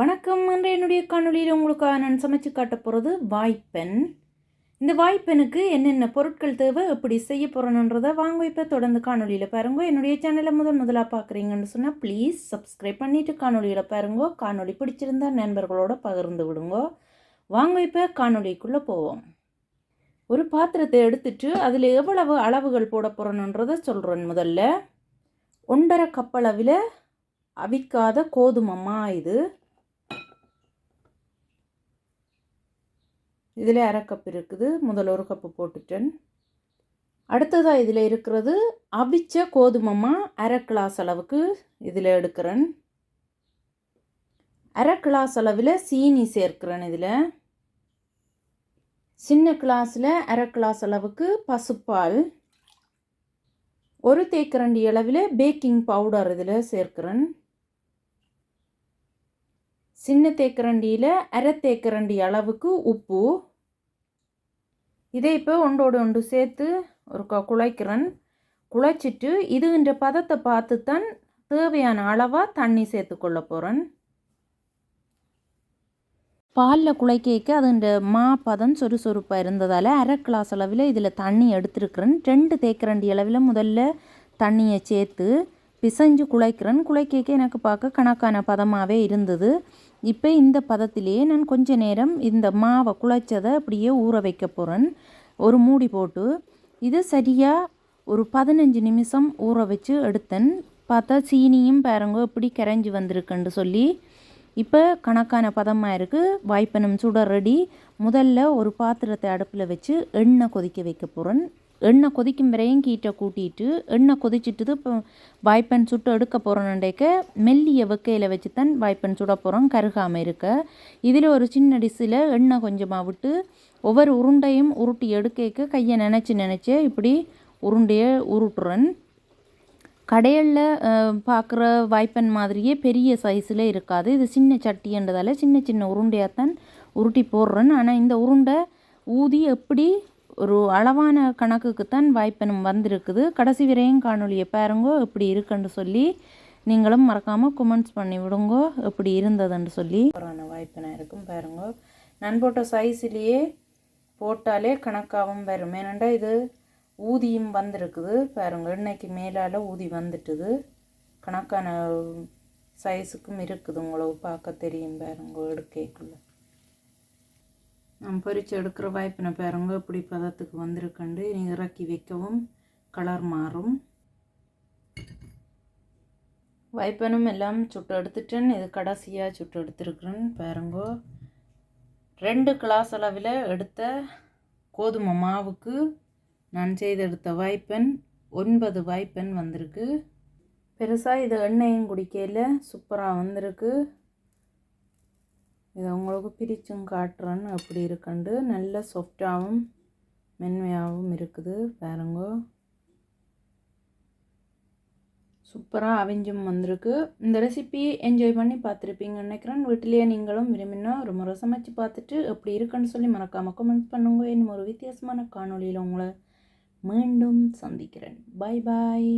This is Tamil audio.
வணக்கம். என்ற என்னுடைய காணொலியில் உங்களுக்காக நான் சமைச்சு காட்ட போகிறது வாய்ப்பென் இந்த வாய்ப்பெனுக்கு என்னென்ன பொருட்கள் தேவை எப்படி செய்ய போகிறோன்றதை வாங்க இப்போ தொடர்ந்து காணொலியில் பாருங்க. என்னுடைய சேனலை முதல் முதலாக பார்க்குறீங்கன்னு சொன்னால் ப்ளீஸ் சப்ஸ்கிரைப் பண்ணிவிட்டு காணொலியில் பாருங்க. காணொலி பிடிச்சிருந்தா நண்பர்களோட பகிர்ந்து விடுங்க. வாங்க இப்போ காணொலிக்குள்ளே போவோம். ஒரு பாத்திரத்தை எடுத்துட்டு அதில் எவ்வளவு அளவுகள் போட போகிறோன்றதை சொல்கிறேன் முதல்ல. ஒன்றரை கப்பளவில் அவிக்காத கோதுமம்மா இது. இதில் அரை கப் இருக்குது. முதல் ஒரு கப்பு போட்டுட்டேன். அடுத்ததாக இதில் இருக்கிறது அவிச்ச கோதுமமாக அரை கிளாஸ் அளவுக்கு இதில் எடுக்கிறேன். அரை கிளாஸ் அளவில் சீனி சேர்க்கிறேன் இதில். சின்ன கிளாஸில் அரை கிளாஸ் அளவுக்கு பசுப்பால். ஒரு தேக்கரண்டி அளவில் பேக்கிங் பவுடர் இதில் சேர்க்கிறேன். சின்ன தேக்கரண்டியில் அரை தேக்கரண்டி அளவுக்கு உப்பு. இதை இப்போ ஒன்றோடு ஒன்று சேர்த்து ஒரு குழைக்கிறேன். குழைச்சிட்டு இதுன்ற பதத்தை பார்த்து தான் தேவையான அளவாக தண்ணி சேர்த்துக்கொள்ள போகிறேன் பாலில் குழைக்க அதுன்ற மா பதம் சொறுசொறுப்பாக இருந்ததால் அரை கிளாஸ் அளவில் இதில் தண்ணி எடுத்துருக்குறேன். ரெண்டு தேக்கரண்டி அளவில் முதல்ல தண்ணியை சேர்த்து பிசைஞ்சு குழைக்கிறேன் குழைக்க எனக்கு பார்க்க கணக்கான பதமாகவே இருந்தது. இப்போ இந்த பதத்திலேயே நான் கொஞ்ச நேரம் இந்த மாவை குழைச்சதை அப்படியே ஊற வைக்க போகிறேன் ஒரு மூடி போட்டு இது சரியாக ஒரு பதினஞ்சு நிமிஷம் ஊற வச்சு எடுத்தேன். பார்த்தா சீனியும் பாருங்க இப்படி கரைஞ்சி வந்திருக்குன்னு சொல்லி. இப்போ கணக்கான பதமாக இருக்குது வாய்ப்பனம் சுட ரெடி. முதல்ல ஒரு பாத்திரத்தை அடுப்பில் வச்சு எண்ணெய் கொதிக்க வைக்க போகிறேன் எண்ணெய் கொதிக்கும் வரையும் கீட்டை கூட்டிட்டு எண்ணெய் கொதிச்சுட்டு இப்போ வாய்ப்பன் சுட்டு எடுக்க போகிறோன்னுடைக்க மெல்லிய வெக்கையில் வச்சு தான் வாய்ப்பன் சுட போகிறோம் கருகாமல் இருக்க. இதில் ஒரு சின்ன டிஷ்ஷில் எண்ணெய் கொஞ்சமாக விட்டு ஒவ்வொரு உருண்டையும் உருட்டி எடுக்க கையை நினச்சி நினச்சி இப்படி உருண்டையை உருட்டுறேன். கடையில் பார்க்குற வாய்ப்பன் மாதிரியே பெரிய சைஸில் இருக்காது. இது சின்ன சட்டின்றதால சின்ன சின்ன உருண்டையாக தான் உருட்டி போடுறேன். ஆனால் இந்த உருண்டை ஊதி எப்படி ஒரு அளவான கணக்குக்குத்தான் வாய்ப்பெனும் வந்திருக்குது. கடைசி விரையும் காணொலியை பாருங்கோ எப்படி இருக்குன்னு சொல்லி நீங்களும் மறக்காமல் கமெண்ட்ஸ் பண்ணி விடுங்கோ எப்படி இருந்ததுன்னு சொல்லி. வாய்ப்பெனாக இருக்கும் பாருங்கோ. நான் போட்ட சைஸ்லேயே போட்டாலே கணக்காகவும் வரும். ஏனண்டா இது ஊதியும் வந்திருக்குது. பாருங்க எண்ணெய்க்கு மேலால் ஊதி வந்துட்டுது. கணக்கான சைஸுக்கும் இருக்குது உங்களுக்கு பார்க்க தெரியும் பாருங்க எடுக்கைக்குள்ளே. நான் பொறிச்சு எடுக்கிற வாய்ப்பினை பாருங்க இப்படி பதத்துக்கு வந்திருக்கண்டு. இறக்கி வைக்கவும் கலர் மாறும். வைப்பனும் எல்லாம் சுட்டு எடுத்துட்டேன். இது கடைசியாக சுட்டு எடுத்துருக்குறேன் பாருங்கோ. ரெண்டு கிளாஸ் அளவில் எடுத்த கோதுமை மாவுக்கு நான் செய்தெடுத்த வாய்ப்பெண் ஒன்பது வாய்ப்பெண் வந்திருக்கு. பெருசாக இது எண்ணெயும் குடிக்கையில் சூப்பராக வந்திருக்கு. இதை உங்களுக்கு பிரிச்சும் காட்டுறேன்னு அப்படி இருக்கண்டு நல்ல சாஃப்டாகவும் மென்மையாகவும் இருக்குது. பாருங்கோ. சூப்பராக அவிஞ்சும் வந்திருக்கு. இந்த ரெசிபி என்ஜாய் பண்ணி பார்த்துருப்பீங்கன்னு நினைக்கிறேன். வீட்டிலேயே நீங்களும் விரும்பினா ஒரு முறை சமைச்சு பார்த்துட்டு எப்படி இருக்குன்னு சொல்லி மறக்காமல் கமெண்ட் பண்ணுங்க. இன்னும் ஒரு வித்தியாசமான காணொலியில் உங்களை மீண்டும் சந்திக்கிறேன். பாய் பாய்